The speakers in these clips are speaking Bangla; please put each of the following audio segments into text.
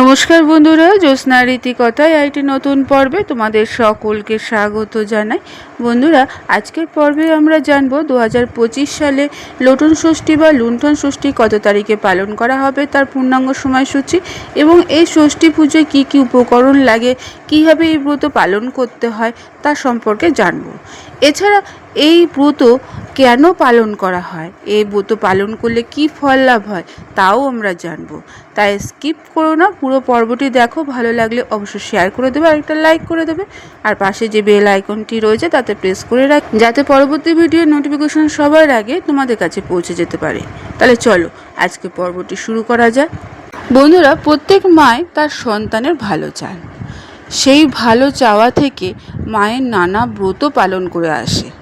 নমস্কার বন্ধুরা, জ্যোৎস্না রীতিকথায় একটি নতুন পর্বে তোমাদের সকলকে স্বাগত জানাই। বন্ধুরা, আজকের পর্বে আমরা জানব দু সালে লোটন ষষ্ঠী বা লুণ্ঠন ষষ্ঠী কত তারিখে পালন করা হবে তার পূর্ণাঙ্গ সময়সূচি এবং এই ষষ্ঠী পুজোয় কী কী উপকরণ লাগে, কীভাবে এই ব্রত পালন করতে হয় তা সম্পর্কে জানব। এছাড়া এই ব্রত কেন পালন করা হয়? এই ব্রত পালন করলে কি ফল লাভ হয়? তাও আমরা জানব। তাই স্কিপ করো না, পুরো পর্বটি দেখো, ভালো লাগলে অবশ্যই শেয়ার করে দেবে আর একটা লাইক করে দেবে। আর পাশে যে বেল আইকনটি রয়েছে, তাতে প্রেস করে রাখ, যাতে পরবর্তী ভিডিওর নোটিফিকেশন সবার আগে তোমাদের কাছে পৌঁছে যেতে পারে। তাহলে চলো, আজকে পর্বটি শুরু করা যাক। বন্ধুরা, প্রত্যেক মায় তার সন্তানের ভালো চান। সেই ভালো চাওয়া থেকে মায়ের নানা ব্রত পালন করে আসে।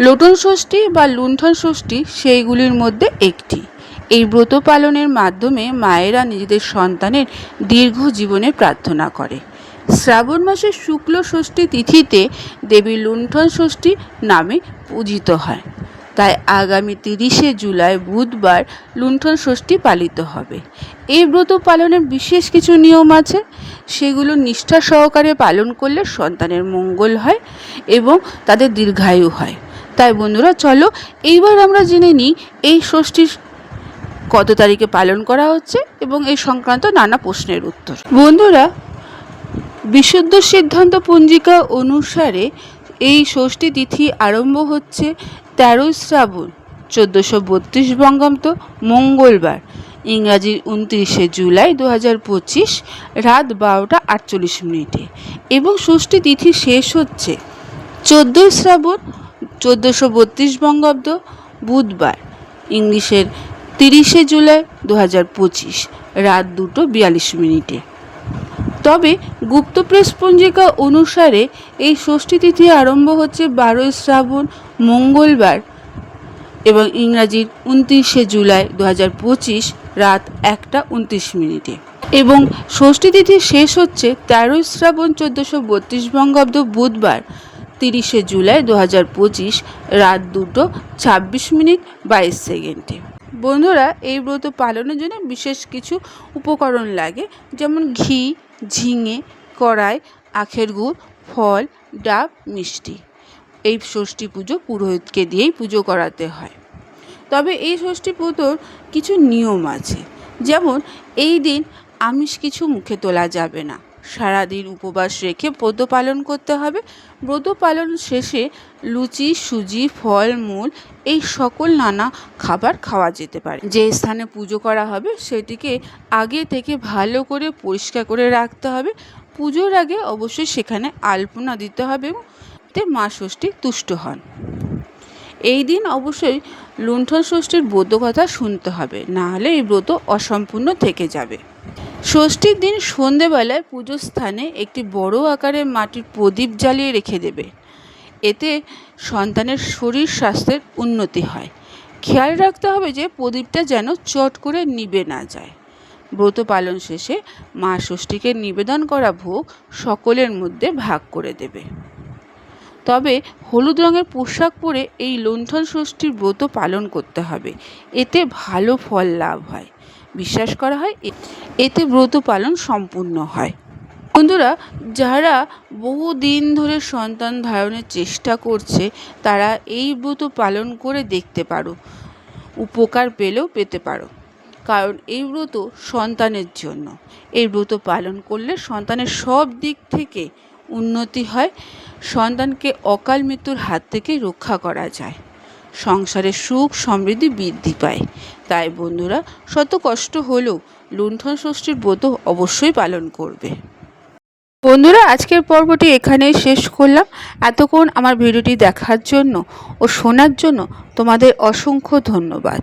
লোটন ষষ্ঠী বা লুণ্ঠন ষষ্ঠী সেইগুলির মধ্যে একটি। এই ব্রত পালনের মাধ্যমে মায়েরা নিজেদের সন্তানের দীর্ঘ জীবনে প্রার্থনা করে। শ্রাবণ মাসের শুক্ল ষষ্ঠী তিথিতে দেবী লুণ্ঠন ষষ্ঠী নামে পূজিত হয়। তাই আগামী তিরিশে জুলাই বুধবার লুণ্ঠন ষষ্ঠী পালিত হবে। এই ব্রত পালনের বিশেষ কিছু নিয়ম আছে। সেগুলো নিষ্ঠা সহকারে পালন করলে সন্তানের মঙ্গল হয় এবং তাদের দীর্ঘায়ু হয়। তাই বন্ধুরা, চলো এইবার আমরা জেনে নিই এই ষষ্ঠীর কত তারিখে পালন করা হচ্ছে এবং এই সংক্রান্ত নানা প্রশ্নের উত্তর। বন্ধুরা, বিশুদ্ধ সিদ্ধান্ত পঞ্জিকা অনুসারে এই ষষ্ঠী তিথি আরম্ভ হচ্ছে তেরোই শ্রাবণ, চোদ্দোশো বত্রিশ বঙ্গাব্দ, মঙ্গলবার ইংরাজির উনত্রিশে জুলাই দু হাজার পঁচিশ, রাত বারোটা আটচল্লিশ মিনিটে। এবং ষষ্ঠী তিথি শেষ হচ্ছে চোদ্দোই শ্রাবণ চোদ্দোশো বত্রিশ বঙ্গাব্দ বুধবার, ইংলিশের তিরিশে জুলাই দু হাজার পঁচিশ, রাত দুটো বিয়াল্লিশ মিনিটে। তবে গুপ্ত প্রেস পঞ্জিকা অনুসারে এই ষষ্ঠী তিথি আরম্ভ হচ্ছে বারোই শ্রাবণ মঙ্গলবার এবং ইংরাজির উনত্রিশে জুলাই দু হাজার পঁচিশ, রাত একটা উনত্রিশ মিনিটে। এবং ষষ্ঠী তিথি শেষ হচ্ছে তেরোই শ্রাবণ চোদ্দোশো বত্রিশ বঙ্গাব্দ বুধবার তিরিশে জুলাই দু হাজার পঁচিশ রাত দুটো ছাব্বিশ মিনিট বাইশ সেকেন্ডে। বন্ধুরা, এই ব্রত পালনের জন্য বিশেষ কিছু উপকরণ লাগে, যেমন ঘি, ঝিঙে, কড়াই, আখের গুড়, ফল, ডাব, মিষ্টি। এই ষষ্ঠী পুজো পুরোহিতকে দিয়েই পুজো করাতে হয়। তবে এই ষষ্ঠী পুজোর কিছু নিয়ম আছে। যেমন, এই দিন আমিষ কিছু মুখে তোলা যাবে না। সারাদিন উপবাস রেখে ব্রত পালন করতে হবে। ব্রত পালন শেষে লুচি, সুজি, ফল, মূল এই সকল নানা খাবার খাওয়া যেতে পারে। যে স্থানে পুজো করা হবে সেটিকে আগে থেকে ভালো করে পরিষ্কার করে রাখতে হবে। পুজোর আগে অবশ্যই সেখানে আলপনা দিতে হবে এবং মা ষষ্ঠী তুষ্ট হন। এই দিন অবশ্যই লুণ্ঠন ষষ্ঠীর ব্রত কথা শুনতে হবে। না হলে এই ব্রত অসম্পূর্ণ থেকে যাবে। ষষ্ঠীর দিন সন্ধেবেলায় পুজোর স্থানে একটি বড় আকারের মাটির প্রদীপ জ্বালিয়ে রেখে দেবে। এতে সন্তানের শরীর স্বাস্থ্যের উন্নতি হয়। খেয়াল রাখতে হবে যে প্রদীপটা যেন চট করে নিবে না যায়। ব্রত পালন শেষে মা ষষ্ঠীকে নিবেদন করা ভোগ সকলের মধ্যে ভাগ করে দেবে। তবে হলুদ রঙের পোশাক পরে এই লুণ্ঠন ষষ্ঠীর ব্রত পালন করতে হবে। এতে ভালো ফল লাভ হয়। বিশ্বাস করা হয় এতে ব্রত পালন সম্পূর্ণ হয়। বন্ধুরা, যারা বহু দিন ধরে সন্তান ধারণের চেষ্টা করছে, তারা এই ব্রত পালন করে দেখতে পারো, উপকার পেলেও পেতে পারো। কারণ এই ব্রত সন্তানের জন্য। এই ব্রত পালন করলে সন্তানের সব দিক থেকে উন্নতি হয়, সন্তানকে অকাল মৃত্যুর হাত থেকে রক্ষা করা যায়। সংসারে সুখ সমৃদ্ধি বৃদ্ধি পায়। তাই বন্ধুরা, শত কষ্ট হলেও লুণ্ঠন ষষ্ঠীর ব্রত অবশ্যই পালন করবে। বন্ধুরা, আজকের পর্বটি এখানেই শেষ করলাম। এতক্ষণ আমার ভিডিওটি দেখার জন্য ও শোনার জন্য তোমাদের অসংখ্য ধন্যবাদ।